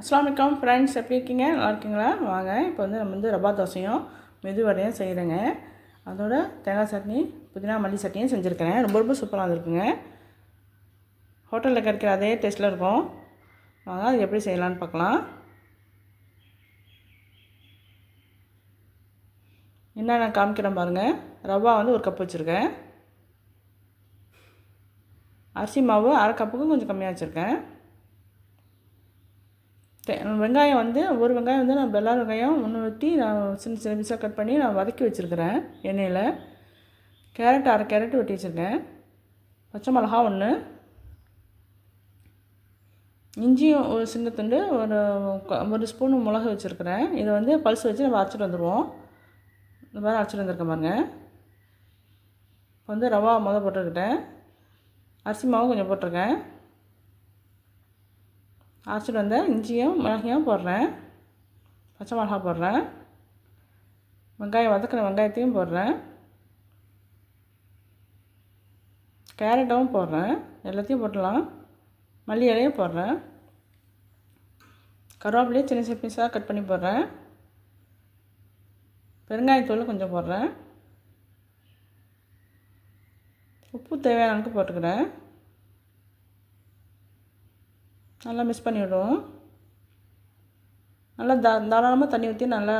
அஸ்லாமிக்கம் friends எப்படி இருக்கீங்க? நல்லா இருக்கீங்களா? வாங்க இப்போ வந்து நம்ம வந்து ரவா தோசையும் மெதுவடையும் செய்கிறேங்க அதோட தேங்காய் சட்னி புதினா மல்லி சட்னியும் செஞ்சுருக்கிறேன் ரொம்ப ரொம்ப சூப்பராக இருக்குங்க ஹோட்டலில் கிடைக்கிற அதே டேஸ்ட்டில் இருக்கும். வாங்க அது எப்படி செய்யலான்னு பார்க்கலாம். என்ன நான் காமிக்கிறேன் பாருங்கள் ரவா வந்து ஒரு கப் வச்சுருக்கேன். அரிசி மாவு அரை கப்புக்கும் கொஞ்சம் கம்மியாக வச்சுருக்கேன். வெங்காயம் வந்து ஒரு வெங்காயம் வந்து நான் வெள்ளார வெங்காயம் ஒன்று வெட்டி நான் சின்ன சின்ன பீஸாக கட் பண்ணி நான் வதக்கி வச்சுருக்கிறேன் எண்ணெயில். கேரட் அரை கேரட் வெட்டி வச்சுருக்கேன். பச்சை மிளகா ஒன்று இஞ்சியும் ஒரு சின்ன துண்டு ஒரு ஒரு ஸ்பூன் மிளகு வச்சுருக்கிறேன். இதை வந்து பல்ஸ் வச்சு நம்ம அரைச்சிட்டு வந்துடுவோம் இந்த மாதிரி அரைச்சிட்டு வந்திருக்கேன் பாருங்க. இப்போ வந்து ரவா முத போட்டுக்கிட்டேன். அரிசி மாவும் கொஞ்சம் போட்டிருக்கேன். அரைச்சிட்டு வந்த இஞ்சியும் மிளகையும் போடுறேன். பச்சை மிளகா போடுறேன். வெங்காயம் வதக்கின வெங்காயத்தையும் போடுறேன். கேரட்டும் போடுறேன். எல்லாத்தையும் போடலாம் மல்லி இலையும் போடுறேன். கருவேப்பிலையும் சின்ன சின்ன பீஸாக கட் பண்ணி போடுறேன். பெருங்காயத்தூள் கொஞ்சம் போடுறேன். உப்பு தேவையான அளவுக்கு போட்டுக்கிறேன். நல்லா மிக்ஸ் பண்ணிவிடுவோம் நல்லா தா தாராளமாக தண்ணி ஊற்றி நல்லா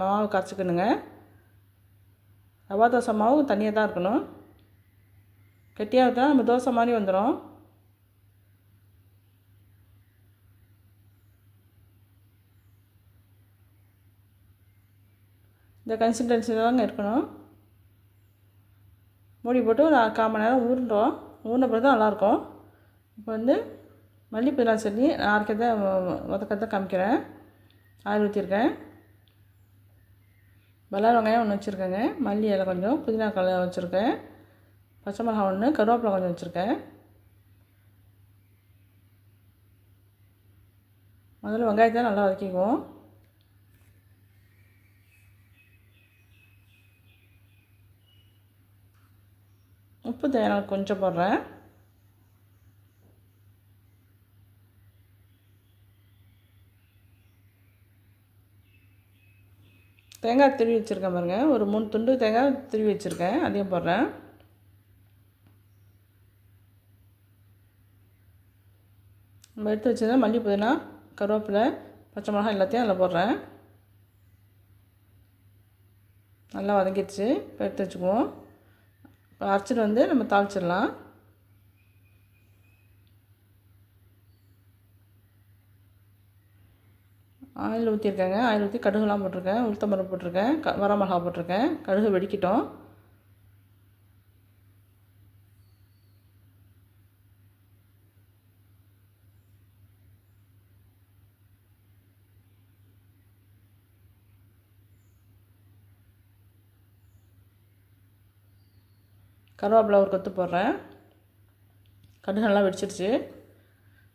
மாவு கரைச்சிக்கணுங்க. ரவா தோசை மாவு தண்ணியாக தான் இருக்கணும். கெட்டியாக ஊற்றினா நம்ம தோசை மாதிரி வந்துடும் இந்த கன்சிஸ்டன்சி தாங்க இருக்கணும். மூடி போட்டு ஒரு கால் மணி நேரம் ஊறிட்டோம் ஊறின பிறகு தான் நல்லாயிருக்கும். இப்போ வந்து மல்லி புதினா சட்னி நான் அரைக்கிறத வதக்கிறத காமிக்கிறேன். ஆயில் ஊற்றிருக்கேன் வெள்ளார வெங்காயம் ஒன்று வச்சுருக்கேங்க. மல்லி இலை கொஞ்சம் புதினா கலை வச்சுருக்கேன். பச்சை மிளகா ஒன்று கருவேப்பிலை கொஞ்சம் வச்சுருக்கேன். முதல்ல வெங்காயத்தை நல்லா வதக்கிக்குவோம். உப்பு தேவையான கொஞ்சம் போடுறேன். தேங்காய் திருவி வச்சுருக்கேன் பாருங்கள் ஒரு மூணு துண்டு தேங்காய் திருவி வச்சுருக்கேன். அதையும் போடுறேன். நம்ம எடுத்து வச்சதை மல்லி புதினா கருவேப்பிலை பச்சை மிளகாய் எல்லாத்தையும் அதில் போடுறேன். நல்லா வதங்கிடுச்சு. இப்போ எடுத்து வச்சுக்குவோம். இப்போ அரைச்சிட்டு வந்து நம்ம தாளிச்சிடலாம். ஆயில் ஊற்றிருக்கேங்க ஆயில் ஊற்றி கடுகுலாம் போட்டிருக்கேன். உளுத்தம்பருப்பு போட்டிருக்கேன். க வரமிளகா போட்டிருக்கேன். கடுகு வெடிக்கட்டும். கருவேப்பிலை ஒரு கொத்து போடுறேன். கடுகு நல்லா வெடிச்சிருச்சு.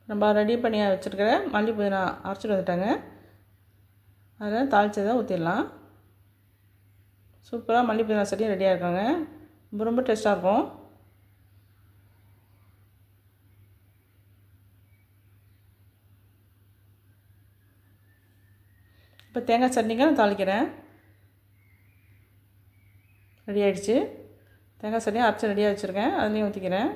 நம்ம ரெடி பண்ணி வச்சுருக்கிற மல்லி புதினா அரைச்சிட்டு வந்துட்டாங்க. அதில் தாளித்ததை ஊற்றிடலாம் சூப்பராக மல்லி புதினா ரெடியாக இருக்காங்க. ரொம்ப ரொம்ப டேஸ்ட்டாக இருக்கும். இப்போ தேங்காய் சட்னிக்கு நான் தாளிக்கிறேன். ரெடி ஆகிடுச்சு தேங்காய் சட்னி அரைச்சி ரெடியாக வச்சுருக்கேன். அதுலேயும் ஊற்றிக்கிறேன்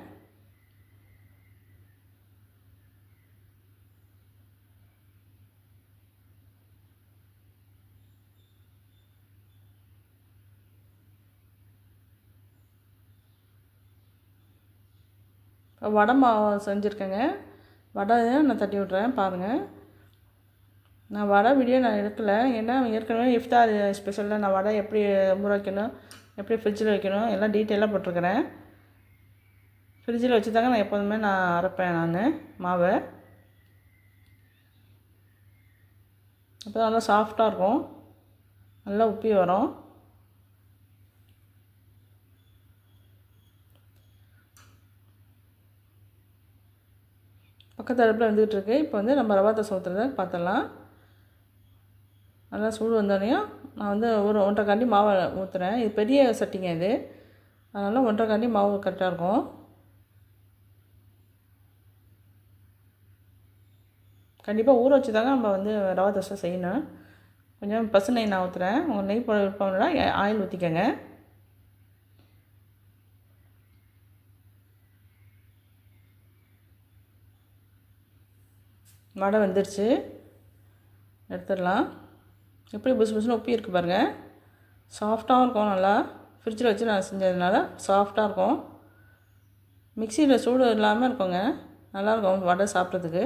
வடை மாவு செஞ்சுருக்கேங்க. வடை நான் தட்டி விட்றேன் பாருங்கள் நான் வடை வீடியோ நான் எடுக்கலை. ஏன்னா ஏற்கனவே இஃப்தார் ஸ்பெஷலில் நான் வடை எப்படி ஊற வைக்கணும் எப்படி ஃப்ரிட்ஜில் வைக்கணும் எல்லாம் டீட்டெயிலாக போட்டிருக்கிறேன். ஃப்ரிட்ஜில் வச்சு தாங்க நான் எப்போதுமே நான் அரைப்பேன் நான் மாவை. அப்போ நல்லா சாஃப்டாக இருக்கும். நல்லா உப்பி வரும். பக்கத்து அடுப்பில் வந்துக்கிட்டு இருக்கு இப்போ வந்து நம்ம ரவா தோசை ஊற்றுறத பார்த்துடலாம் நல்லா சூடு வந்தோடனையும் நான் வந்து ஒரு ஒன்றரை காண்டி மாவை ஊற்றுறேன் இது பெரிய சட்டிங்க இது. அதனால் ஒன்றரை காண்டி மாவு கரெக்டாக இருக்கும். கண்டிப்பாக ஊற வச்சு தாங்க நம்ம வந்து ரவா தோசை செய்யணும். கொஞ்சம் பசு நெய் நான் ஊற்றுறேன் உங்கள் நெய் போட விருப்பம்னா ஆயில் ஊற்றிக்கங்க வடை வந்துடுச்சு எடுத்துடலாம். எப்படி புசு புசுன்னு ஒப்பி இருக்குது பாருங்கள் சாஃப்டாகவும் இருக்கும் நல்லா. ஃப்ரிட்ஜில் வச்சு நான் செஞ்சதுனால சாஃப்டாக இருக்கும். மிக்சியில் சூடு இல்லாமல் இருக்குங்க. நல்லாயிருக்கும் வடை சாப்பிட்றதுக்கு.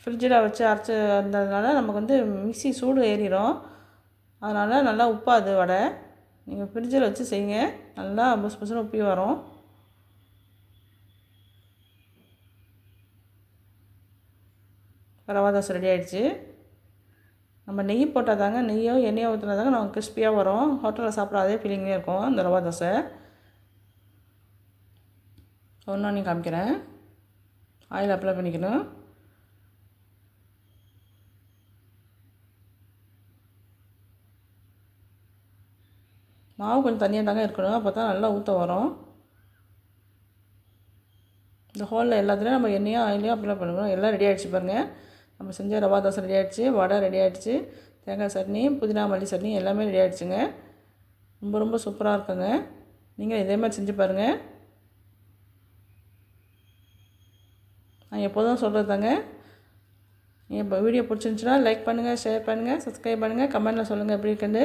ஃப்ரிட்ஜில் வச்சு அரைச்சி வந்ததுனால நமக்கு வந்து மிக்சி சூடு ஏறிடும். அதனால் நல்லா உப்பாது வடை. நீங்கள் ஃப்ரிட்ஜில் வச்சு செய்யுங்க. நல்லா புசு புசுன்னு உப்பி வரும். ரவா தோசை ரெடி ஆகிடுச்சு நம்ம நெய் போட்டால் தாங்க நெய்யோ எண்ணெயோ ஊற்றினா தாங்க நமக்கு கிறிஸ்பியாக வரும். ஹோட்டலில் சாப்பிட்ற அதே ஃபீலிங்லேயே இருக்கும் இந்த ரவா தோசை. ஒன்றா காமிக்கிறேன். ஆயில் அப்ளை பண்ணிக்கணும். மாவு கொஞ்சம் தனியாக தாங்க இருக்கணும். அப்போ தான் நல்லா ஊற்ற வரும். இந்த ஹோலில் எல்லாத்துலேயும் நம்ம எண்ணெயோ ஆயிலையும் அப்ளை பண்ணுவோம். எல்லாம் ரெடி ஆகிடுச்சு பாருங்கள் நம்ம செஞ்ச ரவா தோசை ரெடி ஆகிடுச்சு வடை ரெடி ஆகிடுச்சு தேங்காய் சட்னி புதினா மல்லி சட்னி எல்லாமே ரெடி ஆகிடுச்சுங்க ரொம்ப ரொம்ப சூப்பராக இருக்குங்க. நீங்கள் இதே மாதிரி செஞ்சு பாருங்கள் நான் எப்போதும் சொல்கிறது தாங்க. இப்போ வீடியோ பிடிச்சிருந்துச்சுன்னா லைக் பண்ணுங்கள் ஷேர் பண்ணுங்கள் சப்ஸ்கிரைப் பண்ணுங்கள் கமெண்ட்டில் சொல்லுங்கள் எப்படி இருக்குன்னு.